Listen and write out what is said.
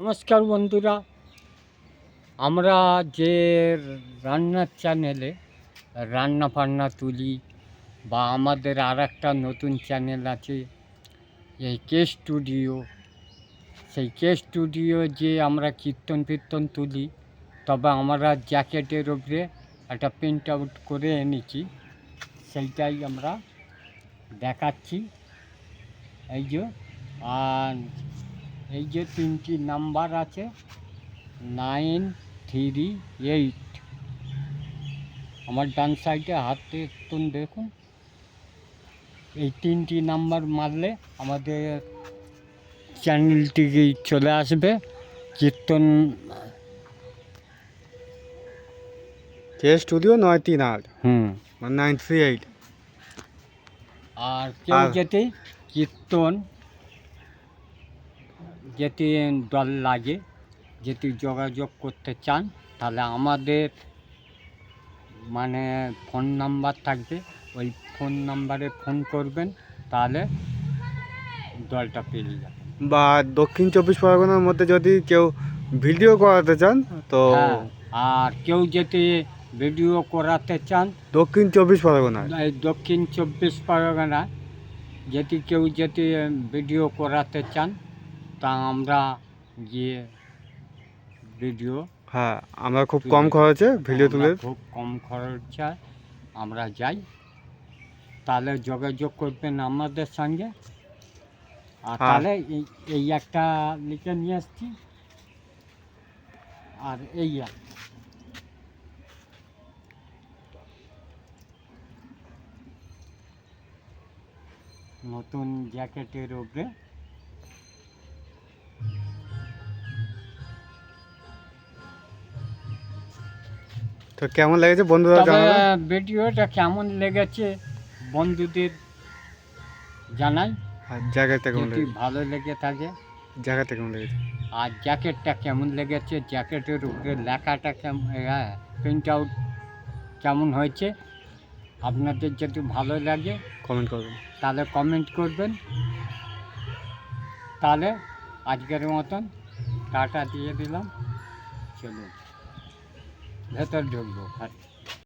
নমস্কার বন্ধুরা, আমরা যে রান্নার চ্যানেলে রান্না ফান্না তুলি বা আমাদের আর একটা নতুন চ্যানেল আছে, এই কে স্টুডিও সেই কে স্টুডিও যে আমরা কীর্তন ফীর্তন তুলি, তবে আমরা জ্যাকেটের ওপরে একটা প্রিন্ট আউট করে এনেছি, সেইটাই আমরা দেখাচ্ছি। এই যে, আর এই যে তিনটি নাম্বার আছে নাইন থ্রি এইট। আমার ডান সাইডে হাতে তুন দেখুন। এই তিনটি নাম্বার মারলে আমাদের চ্যানেলটিকে চলে আসবে। কীর্তন কে স্টুডিও? নয় তিন আট। হুম। মানে নাইন থ্রি এইট। আর কেউ যদি কীর্তন যেতে দল লাগে যেটি যোগাযোগ করতে চান তাহলে আমাদের মানে ফোন নাম্বার থাকবে। ওই ফোন নাম্বারে ফোন করবেন তাহলে দলটা পেয়ে যাবেন বা দক্ষিণ চব্বিশ পরগনার মধ্যে যদি কেউ ভিডিও করাতে চান তো হ্যাঁ আর কেউ যদি ভিডিও করাতে চান দক্ষিণ চব্বিশ পরগনা এই দক্ষিণ চব্বিশ পরগনা যদি কেউ যদি ভিডিও করাতে চান তা আমরা গিয়ে ভিডিও হ্যাঁ আমরা খুব কম খরচে ভিডিও তুলে খুব কম খরচায় আমরা যাই তাহলে যোগাযোগ করবেন আমাদের সঙ্গে আর হ্যাঁ। তাহলে এই একটা লিখে নিয়ে এসছি আর এই একটা। নতুন জ্যাকেটের উপরে তো কেমন লেগেছে বন্ধুরা ভিডিওটা কেমন লেগেছে বন্ধুদের জানাই। আর জায়গাটা কেমন লেগেছে? ভালো লেগে থাকে। জায়গাটা কেমন লেগেছে? আর জ্যাকেটটা কেমন লেগেছে? জ্যাকেটের উপরে লেখাটা কেমন হ্যাঁ প্রিন্ট আউট কেমন হয়েছে? আপনাদের যদি ভালো লাগে কমেন্ট করবেন। তাহলে কমেন্ট করবেন। তাহলে আজকের মতন টাটা দিয়ে দিলাম। চলুন। ভেতর ঢুকবো আর